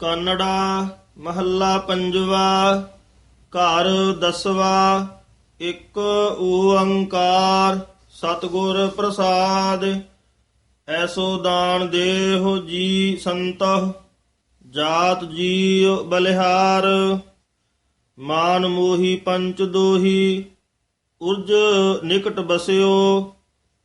ਕਾਨੜਾ, ਮਹੱਲਾ ਪੰਜਵਾ, ਘਰ ਦਸਵਾ, ਇੱਕ ਓੰਕਾਰ, ਸਤਿਗੁਰ ਪ੍ਰਸਾਦ, ਐਸੋ ਦਾਨ ਦੇਹੁ ਜੀ ਸੰਤਹ, ਜਾਤ ਜੀਉ ਬਲਿਹਾਰ, ਮਾਨ ਮੋਹੀ ਪੰਚ ਦੋਹੀ, ਉਰਜ ਨਿਕਟ ਬਸਿਓ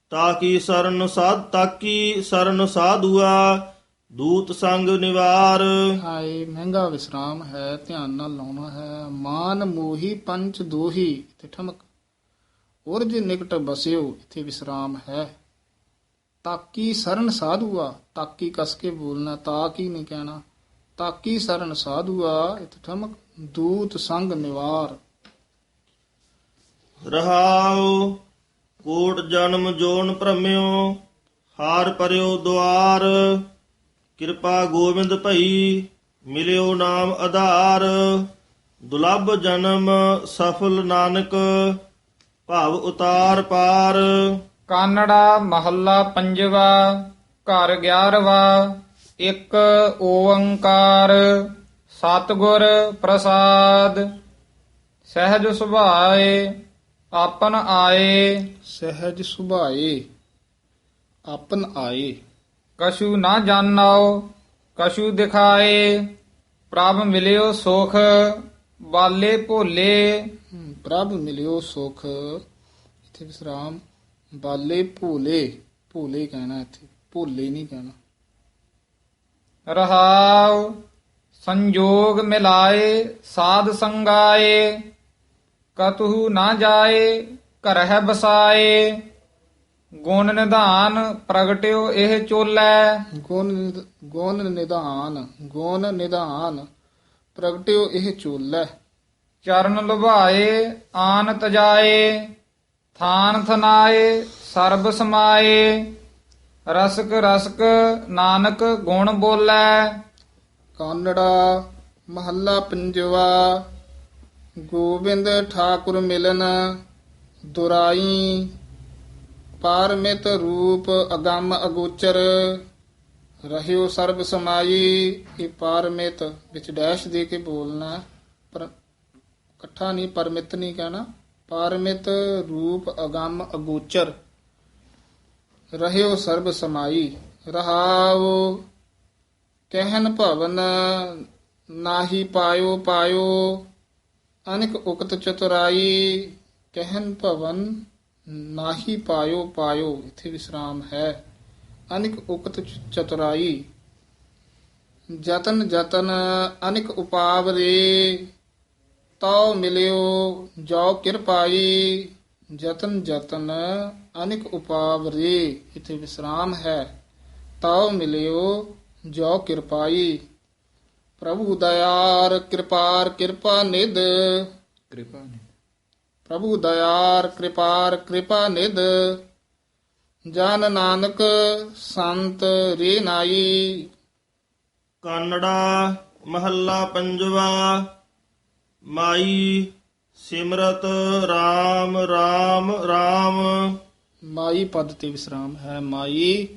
ਤਾਕੀ ਸਰਨ ਸਾਧ ਤਾਕੀ ਸਰਨ ਸਾਧੂਆ ਦੂਤ ਸੰਗ ਨਿਵਾਰ। ਹਾਏ ਮਹਿੰਗਾ ਵਿਸਰਾਮ ਹੈ ਧਿਆਨ ਨਾਲ ਲਾਉਣਾ ਹੈ। ਮਾਨ ਮੋਹੀ ਪੰਚ ਦੋਹੀ ਤੇ ਠਮਕ। ਉਰਜ ਨਿਕਟ ਬਸਿਓ ਇੱਥੇ ਵਿਸਰਾਮ ਹੈ। ਤਾਕੀ ਸਰਨ ਸਾਧੂਆ ਤਾਕੀ ਕਸ ਕੇ ਬੋਲਣਾ ਤਾਕੀ ਨਹੀਂ ਕਹਿਣਾ। ਤਾਕੀ ਸਰਨ ਸਾਧੂਆ ਇੱਥੇ ਠਮਕ। ਦੂਤ ਸੰਗ ਨਿਵਾਰ। ਰਹਾਉ ਕੋਟ ਜਨਮ ਜੋਨ ਭ੍ਰਮਿਓ ਹਾਰ ਪਰਿਓ ਦੁਆਰ। ਕਿਰਪਾ ਗੋਬਿੰਦ ਭਈ ਮਿਲਿਓ ਨਾਮ ਆਧਾਰ। ਦੁਲੱਭ ਜਨਮ ਸਫਲ ਨਾਨਕ ਭਾਵ ਉਤਾਰ ਪਾਰ। ਕਾਨੜਾ ਮਹੱਲਾ ਪੰਜਵਾ ਘਰ 11ਵਾ ਇੱਕ ਓੰਕਾਰ ਸਤਿਗੁਰ ਪ੍ਰਸਾਦ। ਸਹਿਜ ਸੁਭਾਏ ਆਪਨ ਆਏ। ਸਹਿਜ ਸੁਭਾਏ ਆਪਨ ਆਏ। ਕਛੂ ਨਾ ਜਾਣਾਓ ਕਛੂ ਦਿਖਾਏ ਪ੍ਰਭ ਮਿਲਿਓ ਸੁਖ ਬਾਲੇ ਭੋਲੇ ਹਮ, ਪ੍ਰਭ ਮਿਲਿਓ ਸੁਖ ਇੱਥੇ ਵਿਸਰਾਮ ਬਾਲੇ ਭੋਲੇ ਭੋਲੇ ਕਹਿਣਾ ਇੱਥੇ ਭੋਲੇ ਨਹੀਂ ਕਹਿਣਾ ਰਹਾਉ ਸੰਜੋਗ ਮਿਲਾਏ ਸਾਧ ਸੰਗਾਏ ਕਤਹੁ ਨਾ ਜਾਏ ਘਰਹਿ ਬਸਾਏ ਗੁਣ ਨਿਧਾਨ ਪ੍ਰਗਟਿਓ ਇਹ ਚੋਲੇ। ਗੁਣ ਨਿਧ- ਗੁਣ ਨਿਧਾਨ ਗੁਣ ਨਿਧਾਨ ਪ੍ਰਗਟਿਓ ਇਹ ਚੋਲੇ। ਚਰਨ ਲੁਭਾਏ ਆਨ ਤਜਾਏ ਥਾਨ ਥਨਾਏ ਸਰਬ ਸਮਾਏ। ਰਸਕ ਰਸਕ ਨਾਨਕ ਗੁਣ ਬੋਲੇ। ਕਾਨੜਾ ਮਹੱਲਾ ਪੰਜਵਾ ਗੋਬਿੰਦ ਠਾਕੁਰ ਮਿਲਨ ਦੁਰਾਈ। ਪਾਰਮਿਤ ਰੂਪ ਅਗੰਮ ਅਗੋਚਰ, ਰਹਿਓ ਸਰਬ ਸਮਾਈ, ਇਹ ਪਾਰਮਿਤ, ਵਿੱਚ ਡੈਸ਼ ਦੇ ਕੇ ਬੋਲਣਾ, ਪਰ ਇਕੱਠਾ ਨਹੀਂ, ਪਰਮਿਤ ਨਹੀਂ ਕਹਿਣਾ। ਪਾਰਮਿਤ ਰੂਪ ਅਗੰਮ ਅਗੋਚਰ, ਰਹਿਓ ਸਰਬ ਸਮਾਈ ਰਹਾਉ ਕਹਿਨ ਭਵਨ ਨਾਹੀ ਪਾਇਓ ਪਾਇਓ, ਅਨਿਕ ਉਕਤ ਚਤੁਰਾਈ ਕਹਿਨ ਭਵਨ ਨਾਹੀ ਪਾਇਓ ਪਾਇਓ, ਇੱਥੇ ਵਿਸਰਾਮ ਹੈ। ਅਨਿਕ ਉਕਤ ਚਤੁਰਾਈ। ਜਤਨ ਜਤਨ, ਅਨਿਕ ਉਪਾਵ ਰੇ। ਤਉ ਮਿਲਿਓ ਜੋ ਕਿਰਪਾਈ ਜਤਨ ਜਤਨ, ਅਨਿਕ ਉਪਾਵ ਰੇ, ਇੱਥੇ ਵਿਸਰਾਮ ਹੈ। ਤਉ ਮਿਲਿਓ ਜੋ ਕਿਰਪਾਈ ਪ੍ਰਭੂ ਦਇਆਰ, ਕਿਰਪਾਰ, ਕਿਰਪਾ ਨਿਦ ਕਿਰਪਾ ਪ੍ਰਭੂ ਦਇਆਰ ਕਿਰਪਾਰ ਕਿਰਪਾ ਨਿਧ। ਜਨ ਨਾਨਕ ਸੰਤ ਰੇ ਨਾਈ। ਕਾਨੜਾ ਮਹੱਲਾ ਪੰਜਵਾ ਮਾਈ ਸਿਮਰਤ RAM RAM RAM ਮਾਈ ਪਦ ਤੇ ਵਿਸਰਾਮ ਹੈ ਮਾਈ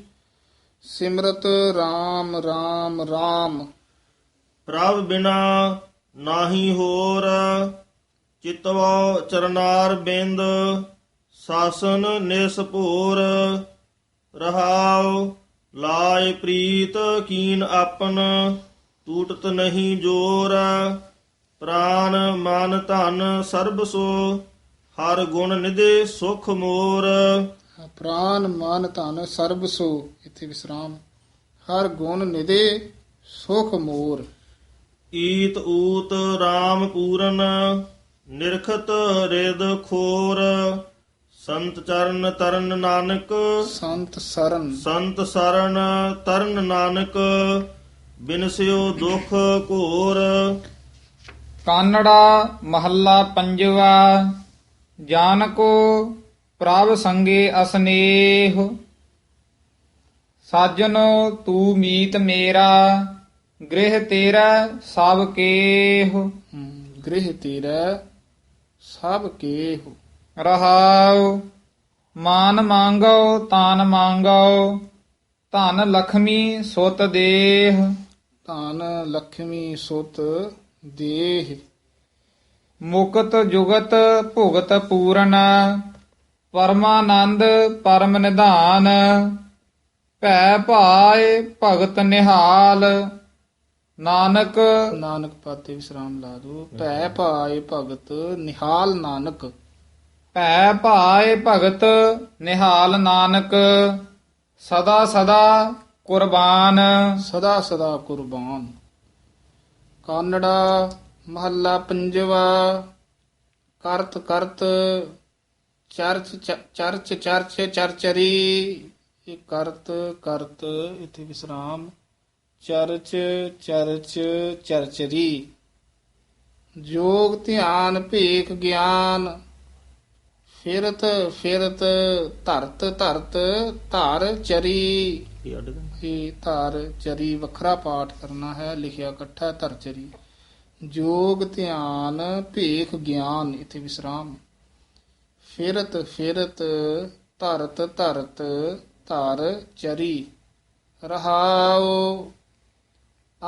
ਸਿਮਰਤ RAM RAM RAM ਪ੍ਰਭ ਬਿਨਾ ਨਾਹੀ ਹੋਰ ਚਿਤਵੋ ਚਰਨਾਰ ਬਿੰਦ ਸਾਸਨ ਨਿਸਪੂਰ ਰਹਾਉ ਲਾਇ ਪ੍ਰੀਤ ਕੀਨ ਆਪਨ ਟੂਟਤ ਨਹੀਂ ਜੋਰ ਪ੍ਰਾਨ ਮਨ ਧਨ ਸਰਬ ਸੋ ਹਰ ਗੁਣ ਨਿਦੇ ਸੁਖ ਮੋਰ। ਪ੍ਰਾਨ ਮਨ ਧਨ ਸਰਬ ਸੋ ਇੱਥੇ ਵਿਸਰਾਮ। ਹਰ ਗੁਣ ਨਿਦੇ ਸੁਖ ਮੋਰ। ਈਤ ਊਤ RAM ਪੂਰਨ ਨਿਰਖਤ ਰਿਦ ਖੋਰ ਸੰਤ ਚਰਨ ਤਰਨ ਨਾਨਕ ਸੰਤ ਸਰਨ। ਸੰਤ ਸਰਨ ਤਰਨ ਨਾਨਕ ਬਿਨਸਿਓ ਦੁਖ ਘੋਰ। ਕਾਨੜਾ ਮਹੱਲਾ ਪੰਜਵਾ ਜਾਨ ਕੋ ਪ੍ਰਭ ਸੰਗੇ ਅਸਨੇਹ। ਸਾਜਨੋ ਤੂੰ ਮੀਤ ਮੇਰਾ ਗ੍ਰਹਿ ਤੇਰਾ ਸਭ ਕੇਹ। ਗ੍ਰਹਿ ਤੇਰਾ ਸਭ ਕੇ ਹੋ ਰਹਾਉ। ਮਾਨ ਮੰਗੋ ਤਾਨ ਮੰਗੋ ਧਨ ਲਖਮੀ ਸੁਤ ਦੇਹ। ਧਨ ਲక్ష్ਮੀ ਸੁਤ ਦੇਹ। ਮੁਕਤ ਜੁਗਤ ਭੁਗਤ ਪੂਰਨ। ਪਰਮਾਨੰਦ ਪਰਮ ਨਿਧਾਨ। ਭੈ ਭਾਏ ਭਗਤ ਨਿਹਾਲ। ਨਾਨਕ ਨਾਨਕ ਪਾਤੇ ਵਿਸਰਾਮ ਲਾ ਦੋ। ਭੈ ਭਾਏ ਭਗਤ ਨਿਹਾਲ ਨਾਨਕ। ਭੈ ਭਾਏ ਭਗਤ ਨਿਹਾਲ ਨਾਨਕ। ਸਦਾ ਸਦਾ ਕੁਰਬਾਨ। ਸਦਾ ਸਦਾ ਕੁਰਬਾਨ। ਕਾਨੜਾ ਮਹੱਲਾ ਪੰਜਵਾ। ਕਰਤ ਕਰਤ ਚਰਚ ਚਰਚ ਚਰਚ ਚਰਚਰੀ। ਇਹ ਕਰਤ ਕਰਤ ਇਥੇ ਵਿਸਰਾਮ। ਚਰਚ ਚਰਚ ਚਰਚਰੀ। ਜੋਗ ਧਿਆਨ ਭੇਖ ਗਿਆਨ। ਫਿਰਤ ਫਿਰਤ ਧਰਤ ਧਰਤ ਧਰ ਚਰੀ। ਇਹ ਧਾਰ ਚਰੀ ਵੱਖਰਾ ਪਾਠ ਕਰਨਾ ਹੈ ਲਿਖਿਆ ਇਕੱਠਾ ਧਰ ਚਰੀ ਜੋਗ ਧਿਆਨ ਭੇਖ ਗਿਆਨ ਇਥੇ ਵਿਸਰਾਮ। ਫਿਰਤ ਫਿਰਤ ਧਰਤ ਧਰਤ ਧਰ ਚਰੀ। ਰਹਾਉ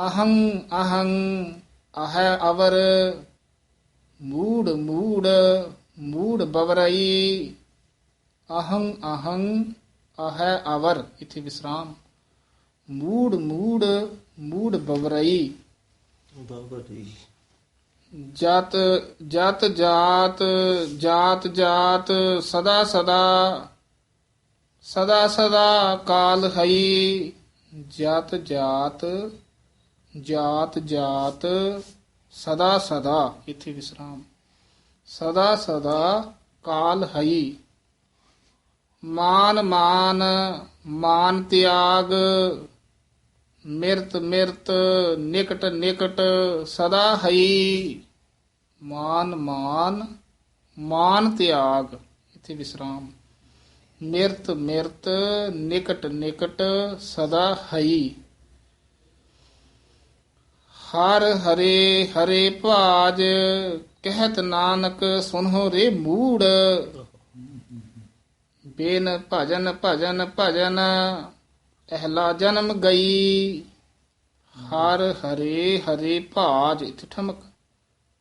ਅਹੰ ਅਹੰ ਅਹ ਅਵਰ ਮੂੜ ਮੂੜ ਮੂੜ ਬਵਰਈ। ਅਹੰ ਅਹੰ ਅਹ ਅਵਰ ਇਥੇ ਵਿਸਰਾਮ। ਮੂੜ ਮੂੜ ਮੂੜ ਬਵਰਈ। ਜਤ ਜਤ ਜਾਤ ਜਾਤ ਜਾਤ ਸਦਾ ਸਦਾ ਸਦਾ ਸਦਾ ਕਾਲ ਹਈ। ਜਤ ਜਾਤ ਜਾਤ ਜਾਤ ਸਦਾ ਸਦਾ, ਇਥੇ ਵਿਸਰਾਮ। ਸਦਾ ਸਦਾ ਕਾਲ ਹਈ। ਮਾਨ ਮਾਨ ਮਾਨ ਤਿਆਗ, ਮਿਰਤ ਮਿਰਤ, ਨਿਕਟ ਨਿਕਟ ਸਦਾ ਹਈ। ਮਾਨ ਮਾਨ ਮਾਨ ਤਿਆਗ, ਇਥੇ ਵਿਸਰਾਮ। ਮਿਰਤ ਮਿਰਤ, ਨਿਕਟ ਨਿਕਟ ਸਦਾ ਹਈ। ਹਰ ਹਰੇ ਹਰੇ ਭਾਜ, ਕਹਿਤ ਨਾਨਕ ਸੁਨਹੁ ਰੇ ਮੂੜ। ਬੇਨ ਭਜਨ ਭਜਨ ਭਜਨ, ਅਹਲਾ ਜਨਮ ਗਈ। ਹਰ ਹਰੇ ਹਰੇ ਭਾਜ, ਇਥੇ ਠਮਕ।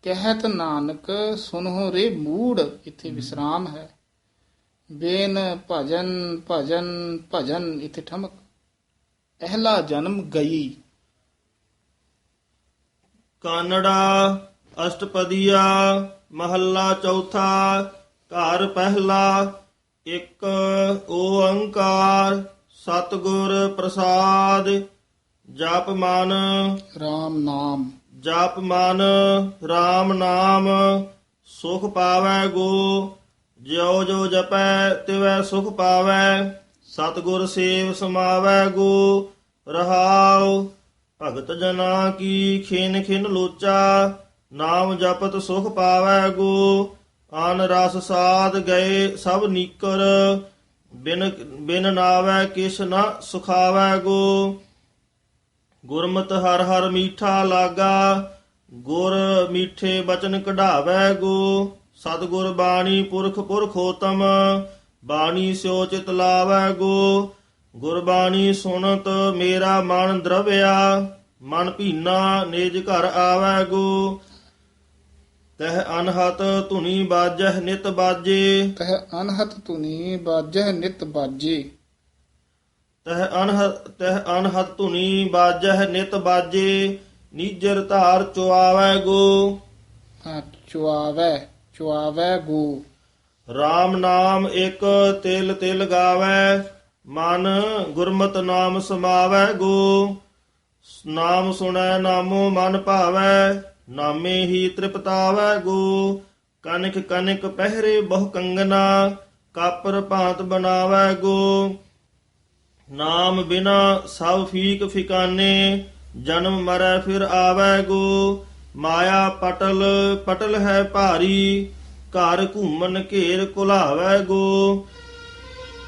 ਕਹਿਤ ਨਾਨਕ ਸੁਨਹੁ ਰੇ ਮੂੜ, ਇਥੇ ਵਿਸਰਾਮ ਹੈ। ਬੇਨ ਭਜਨ ਭਜਨ ਭਜਨ, ਇਥੇ ਠਮਕ। ਅਹਲਾ ਜਨਮ ਗਈ। ਕਾਨੜਾ ਅਸ਼ਟਪਦੀਆ ਮਹੱਲਾ ਚੌਥਾ ਘਰ ਪਹਿਲਾ ਇੱਕ ਓੰਕਾਰ ਸਤਿਗੁਰ ਪ੍ਰਸਾਦ ਜਪ ਮਨ RAM ਨਾਮ। ਜਪ ਮਨ RAM ਨਾਮ ਸੁਖ ਪਾਵੈ ਗੋ ਜਿਉ ਜੋ ਜਪੈ ਤਿਵੈ ਸੁਖ ਪਾਵੈ ਸਤਿਗੁਰ ਸੇਵ ਸਮਾਵੈ ਗੋ ਰਹਾਉ ਭਗਤ ਜਨਾ ਕੀ ਖਿਨ ਖਿਨ ਲੋਚਾ, ਨਾਮ ਜਪਤ ਸੁਖ ਪਾਵੈ ਗੋ, ਆਨ ਰਸ ਸਾਧ ਗਏ ਸਭ ਨੀਕਰ, ਬਿਨ ਬਿਨ ਨਾਵੈ ਕਿਛ ਨਾ ਸੁਖਾਵੈ ਗੋ। ਗੁਰਮਤ ਹਰ ਹਰ ਮੀਠਾ ਲਾਗਾ, ਗੁਰ ਮੀਠੇ ਬਚਨ ਕਢਾਵੈ ਗੋ। ਸਤਿਗੁਰ ਬਾਣੀ ਪੁਰਖ ਪੁਰਖੋਤਮ, ਬਾਣੀ ਸਿਓ ਚਿਤ ਲਾਵੈ ਗੋ। ਗੁਰਬਾਣੀ ਸੁਣਤ ਮੇਰਾ ਮਨ ਦਰਵਿਆ ਮਨ ਭੀਨਾ ਨਿਜ ਘਰ ਆਵੈ ਗੋ ਤਹ ਅਨਹਤ ਧੁਨੀ ਬਾਜਹਿ ਨਿਤ ਬਾਜੇ। ਤਹ ਅਨਹਤ ਤੁਨੀ ਬਾਜਹਿ ਨਿਤ ਬਾਜੇ। ਤਹ ਅਨਹਤ ਤਹ ਅਨਹਤ ਧੁਨੀ ਬਾਜਹਿ ਨਿਤ ਬਾਜੇ ਨੀਜਰ ਧਾਰ ਚੁਆਵੈ ਗੋ। ਹਾਂ, ਚੁਆਵੈ ਚੁਆਵੈ ਗੋ। RAM ਨਾਮ ਇੱਕ ਤਿਲ ਤਿਲ ਗਾਵੈ ਮਨ ਗੁਰਮਤਿ ਨਾਮ ਸਮਾਵੈ ਗੋ। ਨਾਮ ਸੁਣੈ, ਨਾਮੋ ਮਨ ਭਾਵੈ, ਨਾਮੇ ਹੀ ਤ੍ਰਿਪਤਾਵੈ ਗੋ। ਕਨਕ ਕਨਕ ਪਹਿਰੇ ਬਹੁ ਕੰਗਨਾ, ਕਾਪਰ ਭਾਂਤ ਬਣਾਵੈ ਗੋ। ਨਾਮ ਬਿਨਾ ਸਭ ਫੀਕ ਫਿਕਾਨੇ, ਜਨਮ ਮਰੈ ਫਿਰ ਆਵੈ ਗੋ। ਮਾਇਆ ਪਟਲ ਪਟਲ ਹੈ ਭਾਰੀ, ਘਰ ਘੂਮਨ ਘੇਰ ਕੁਲਾਵੈ ਗੋ।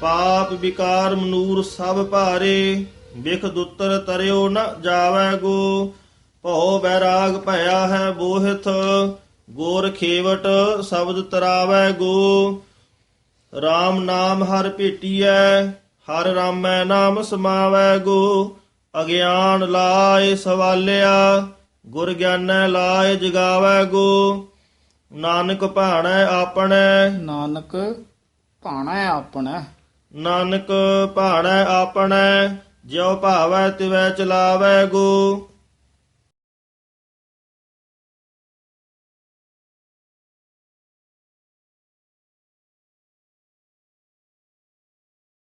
ਪਾਪ ਵਿਕਾਰ ਮਨੂਰ ਸਭ ਭਾਰੇ ਵਿਖ ਦੁੱਤਰ ਤਰਿਓ ਨ ਜਾਵੈ ਗੋ ਭਉ ਬੈਰਾਗ ਭਇਆ ਹੈ ਬੋਹਿਥ ਗੋਰ ਖੇਵਟ ਸ਼ਬਦ ਤਰਾਵੈ ਗੋ। RAM ਨਾਮ ਹਰ ਭੇਟੀਐ ਹਰ ਰਾਮੈ ਨਾਮ ਸਮਾਵੈ ਗੋ। ਅਗਿਆਨ ਲਾਏ ਸਵਾਲਿਆ ਗੁਰ ਗਿਆਨੈ ਲਾਏ ਜਗਾਵੈ ਗੋ। ਨਾਨਕ ਭਾਣੈ ਆਪਣੈ। ਨਾਨਕ ਭਾਣਾ ਆਪਣਾ। ਨਾਨਕ ਭਾਣੈ ਆਪਣੈ। ਜਿਉ ਭਾਵੈ ਤਿਵੈ ਚਲਾਵੈ ਗੋ।